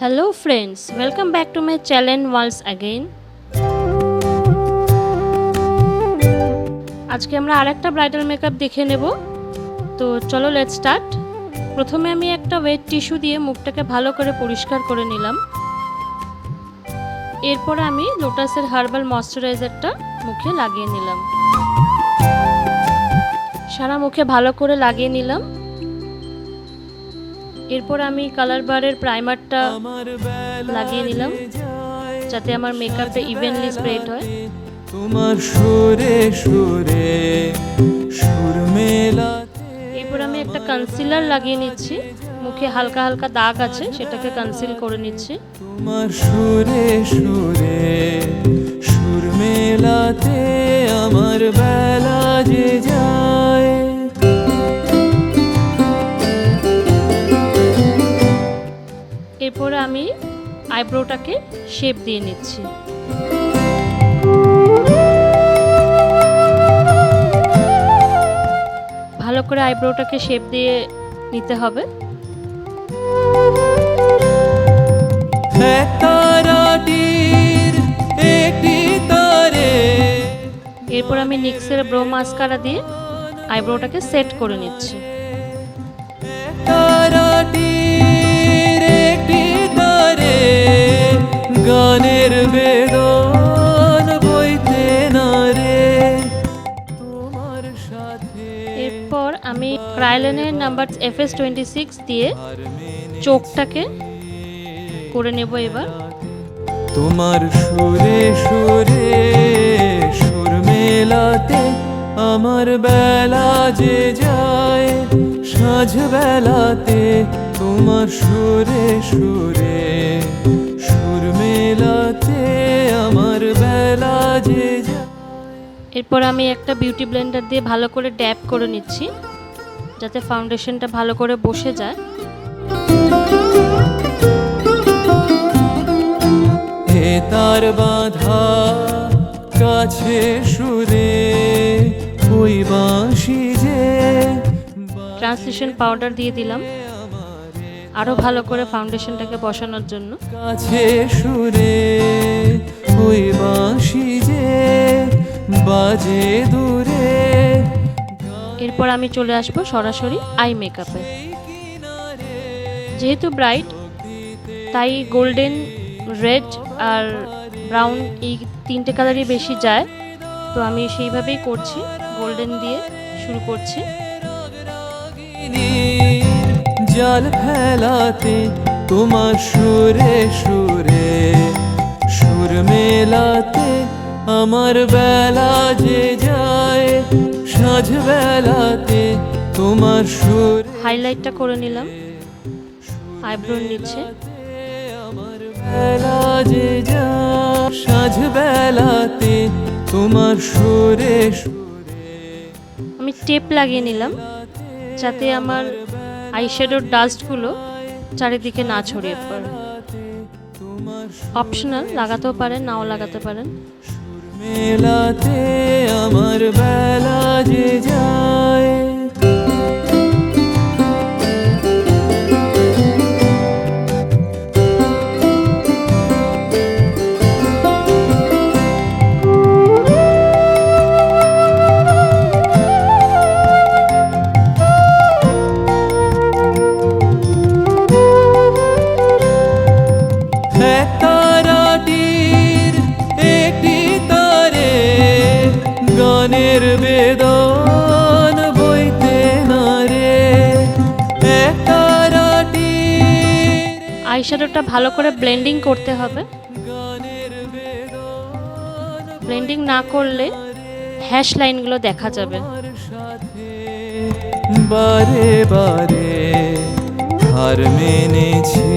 Hello friends welcome back to my channel once again আজকে আমরা আরেকটা ব্রাইডাল মেকআপ দেখে নেব। তো চলো লেট স্টার্ট প্রথমে আমি একটা ওয়েট টিস্যু দিয়ে মুখটাকে ভালো করে পরিষ্কার করে নিলাম। এরপরে আমি লোটাসের হার্বাল ময়শ্চারাইজারটা মুখে লাগিয়ে নিলাম। সারা মুখে ভালো করে লাগিয়ে নিলাম। এরপর আমি কালার বারের প্রাইমারটা লাগিয়ে নিলাম যাতে আমার মেকআপটা ইভেনলি স্প্রেড হয়। তোমার সুরে সুরে সুর মেলাতে এরপর আমি একটা কনসিলার লাগিয়ে নিচ্ছি। মুখে হালকা হালকা দাগ আছে সেটাকে কনসিল করে নিচ্ছি। তোমার সুরে সুর মেলাতে আমার বেলা যে যায়। এরপরে আমি আইব্রোটাকে শেপ দিয়ে নিচ্ছি। ভালো করে আইব্রোটাকে শেপ দিয়ে নিতে হবে। এক এরপর আমি নিক্সের ব্রো মাস্কারা দিয়ে আইব্রোটাকে সেট করে নিচ্ছি। গানের বেদন বইতে না রে। তোমার সাথে এরপর আমি ক্রাইলেনের number F S twenty six দিয়ে চোখটাকে করে নেব এবার। তোমার সুরে সুর মেলাতে আমার বেলা যে যায় সাঁঝ বেলাতে তোমার সুরে সুরে। সুর মেলাতে আমার বেলা যে যায়। এরপর আমি একটা বিউটি ব্লেন্ডার দিয়ে ভালো করে ড্যাপ করে নিচ্ছি যাতে ফাউন্ডেশনটা ভালো করে বসে যায়। তার বাঁধা কাছে সুরে ওই বাঁশি যে ট্রান্সলেশন পাউডার দিয়ে দিলাম। আরও ভালো করে ফাউন্ডেশনটাকে বসানোর জন্য। কাছে সুরে ওই বাঁশি যে বাজে দূরে। এরপর আমি চলে আসব সরাসরি আই মেকআপে যেহেতু ব্রাইট তাই গোল্ডেন রেড আর ব্রাউন এই তিনটে কালারই বেশি যায়। তো আমি সেইভাবেই করছি গোল্ডেন দিয়ে শুরু করছি। জাল ফেলাতে তোমার সুরে সুরে সুর মেলাতে আমার বেলা যে যায় সাঁঝ বেলাতে তোমার সুর হাইলাইটটা করে নিলাম। আইব্রোর নিচে। আমার বেলা যে যায় সাঁঝ বেলাতে তোমার সুরে আমি টেপ লাগিয়ে নিলাম যাতে আমার আইশ্যাডোর ডাস্টগুলো চারিদিকে না ছড়িয়ে পড়ে। অপশনাল লাগাতেও পারেন নাও লাগাতে পারেন। মেলাতে আমার বেলা যে যায়। আইশ্যাডোটা ভালো করে ব্লেন্ডিং করতে হবে। ব্লেন্ডিং না করলে হ্যাশ লাইনগুলো দেখা যাবে। বারে বারে হার মেনেছি।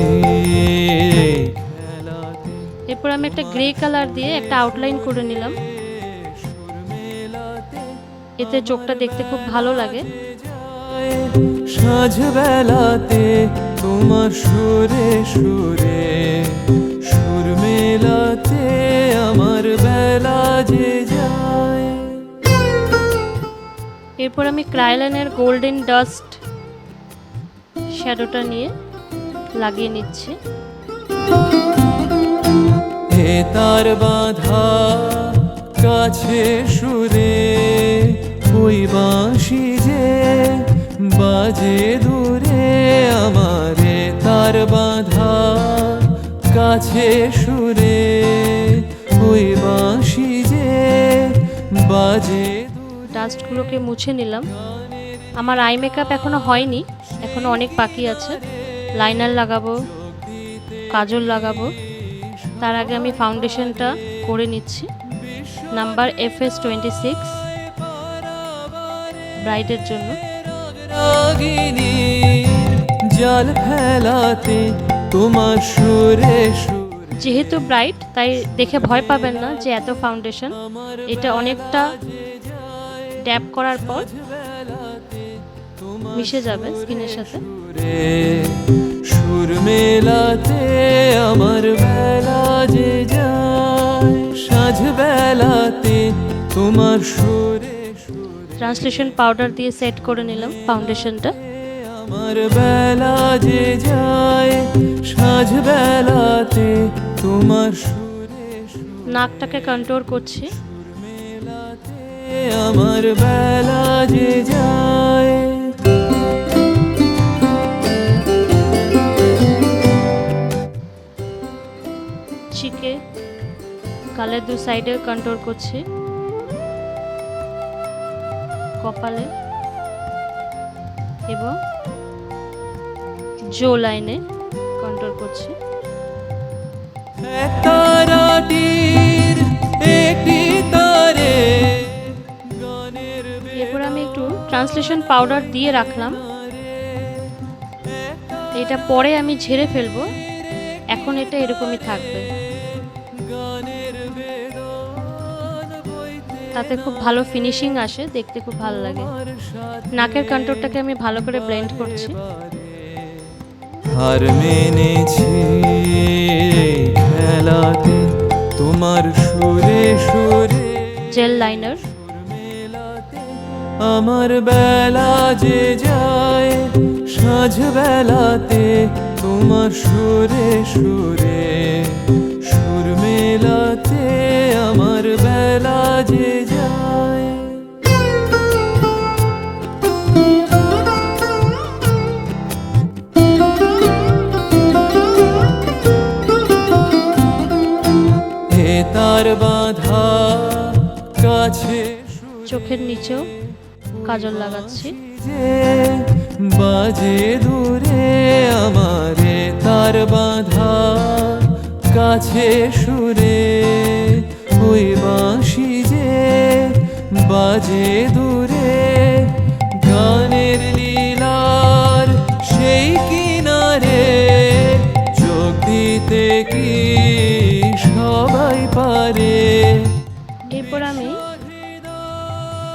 এরপর আমি একটা গ্রে কালার দিয়ে একটা আউটলাইন করে নিলাম। এতে চোখটা দেখতে খুব ভালো লাগে। বেলাতে তোমার সুরে সুরে সুর মেলাতে আমার বেলা যে যায়। এরপর আমি ক্রাইলানের গোল্ডেন ডাস্ট শ্যাডোটা নিয়ে লাগিয়ে নিচ্ছি। হে তার বাঁধা কাছে সুরে ওই বাঁশি যে বাজে দূরে আমারে তার বাঁধা কাছে সুরে ওই বাঁশি যে বাজে ডাস্টগুলোকে মুছে নিলাম। আমার আই মেকআপ এখনও হয়নি এখনও অনেক বাকি আছে। লাইনার লাগাবো কাজল লাগাবো। তার আগে আমি ফাউন্ডেশনটা করে নিচ্ছি। Number F S twenty six ব্রাইডের জন্য। জাল ফেলাতে তোমার সুরে যেহেতু ব্রাইট তাই দেখে ভয় পাবেন না যে এত ফাউন্ডেশন। এটা অনেকটা ট্যাপ করার পর মিশে যাবে স্কিনের সাথে। সুর মেলাতে আমার বেলা যে যায় সাঁঝ বেলাতে তোমার সুরে। ট্রান্সলেশন পাউডার দিয়ে সেট করে নিলাম ফাউন্ডেশনটা। আমার বেলা যে যায় সাঁঝ বেলাতে তোমার সুরে নাকটাকে কন্ট্রোল করছি। আমার বেলা যে যায়। চিকে গালের দু সাইডে কন্ট্রোল করছি। কপালে এবং জো লাইনে কন্ট্রোল করছি। এরপর আমি একটু ট্রান্সলেশন পাউডার দিয়ে রাখলাম। এটা পরে আমি ঝেড়ে ফেলব। এখন এটা এরকমই থাকবে। তাতে খুব ভালো ফিনিশিং আসে দেখতে খুব ভালো লাগে। নাকের কন্ট্রোলটাকে আমি ভালো করে ব্লেন্ড করছি। হার মেনেছি। খেলাতে তোমার সুরে সুরে জেল লাইনার। মেলাতে আমার বেলা যে যায় সাঁঝ বেলাতে তোমার সুরে সুরে। সুর মেলাতে আমার বেলা যে কাজল লাগাচ্ছি। বাজে দূরে আমারে তার বাঁধা কাছে সুরে ওই বাঁশি যে বাজে দূরে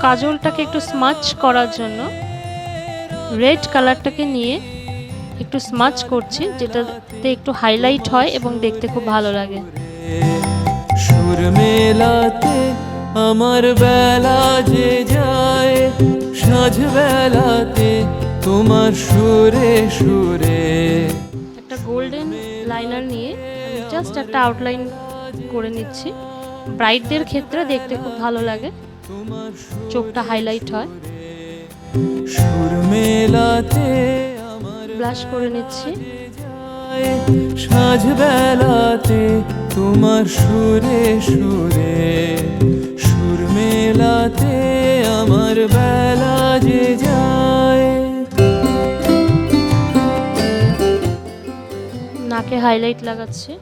কাজলটাকে একটু স্মাচ করার জন্য রেড কালারটাকে নিয়ে একটু স্মাচ করছি যেটাতে একটু হাইলাইট হয় এবং দেখতে খুব ভালো লাগে। সুর মেলাতে আমার বেলা যে যায় সাঁঝ বেলাতে তোমার সুরে সুরে। একটা গোল্ডেন লাইনার নিয়ে জাস্ট একটা আউটলাইন করে নিচ্ছি। ব্রাইটদের ক্ষেত্রে দেখতে খুব ভালো লাগে। চোখটা হাইলাইট হয়। সুর মেলাতে আমার ব্লাশ করে নিচ্ছি। সাঁঝ বেলাতে তোমার সুরে সুরে। সুর মেলাতে আমার বেলা যে যায়। নাকে হাইলাইট লাগাচ্ছি।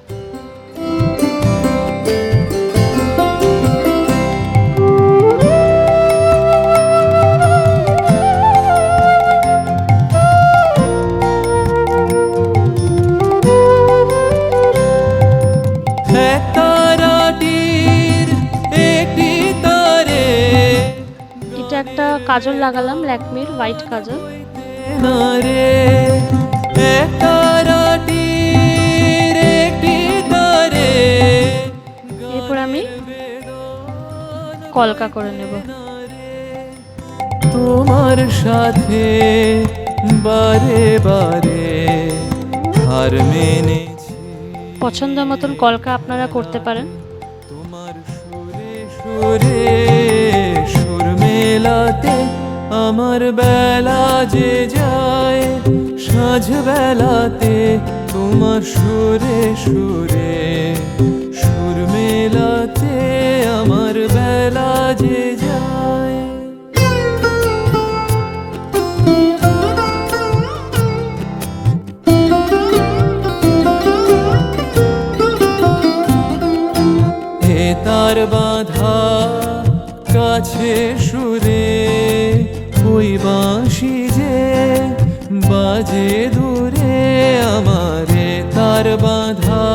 কাজল লাগালাম ল্যাকমির হোয়াইট কাজল। এরপর আমি কলকা করে নেব। তোমার সাথে বারে বারে হার মেনেছি। পছন্দ মতন কলকা আপনারা করতে পারেন। তোমার সুরে সুরে সুর মেলাতে আমার বেলা যে যায়, সাঁঝ বেলাতে তোমার সুরে সুরে। সুর মেলাতে আমার বেলা যে যায়। তার বাধা কাছে বাঁশি যে বাজে দূরে আমারে তার বাধা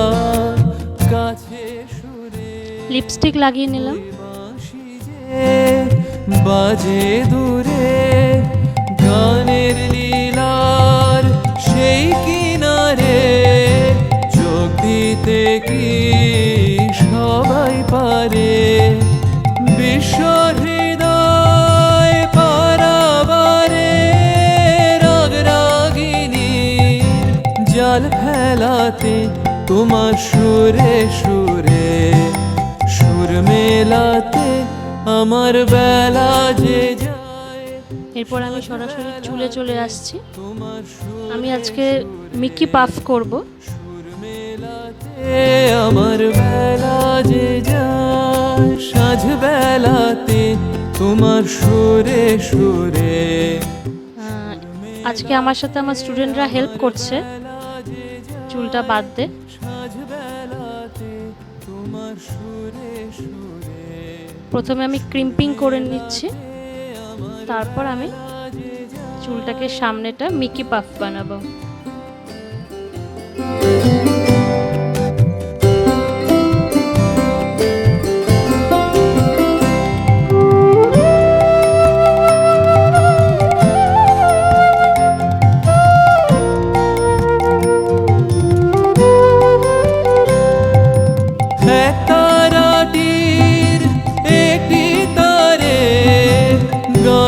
কাছে সুরে। লিপস্টিক লাগিয়ে নিলাম। বাঁশি যে বাজে দূরে গানের লীলার সেই কিনারে চোখ দিতে কি সবাই পারে? তোমার সুরে সুরে সুর মেলাতে আমার বেলা যে এরপর আমি সরাসরি চুলে চলে আসছি। আমি আজকে মিকি পাফ করব। সুর মেলাতে আমার বেলা যে সাঁঝ বেলাতে তোমার সুরে সুরে আজকে আমার সাথে আমার স্টুডেন্টরা হেল্প করছে। চুলটা বাদ বাঁধতে প্রথমে আমি ক্রিম্পিং করে নিচ্ছি। তারপর আমি চুলটাকে সামনেটা মিকি পাফ বানাবো।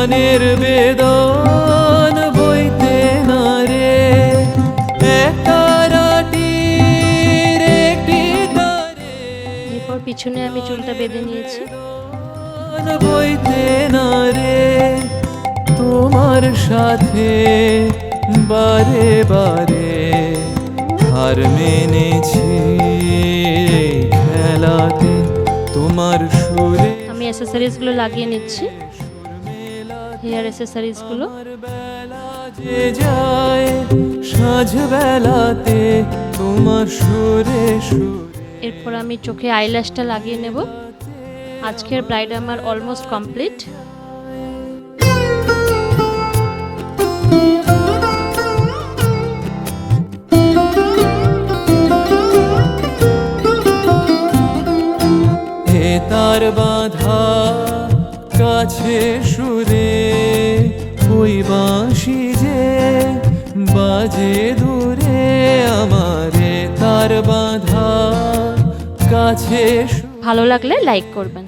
গানের বেদন বইতে না রে। এরপর পিছনে আমি চুলটা বেঁধে নিয়েছি। বইতে না রে। তোমার সাথে বারে বারে হার মেনেছি খেলাতে তোমার সুরে। আমি অ্যাসেসরিজগুলো লাগিয়ে নিচ্ছি। হেয়ার অ্যাসেসরিজগুলো এরপর আমি চোখে আইল্যাশটা লাগিয়ে নেব। আজকের ব্রাইড আমার অলমোস্ট কমপ্লিট তার বাধা বাজে দূরে আমারে তার বাধা কাছে ভালো লাগলে লাইক করবেন।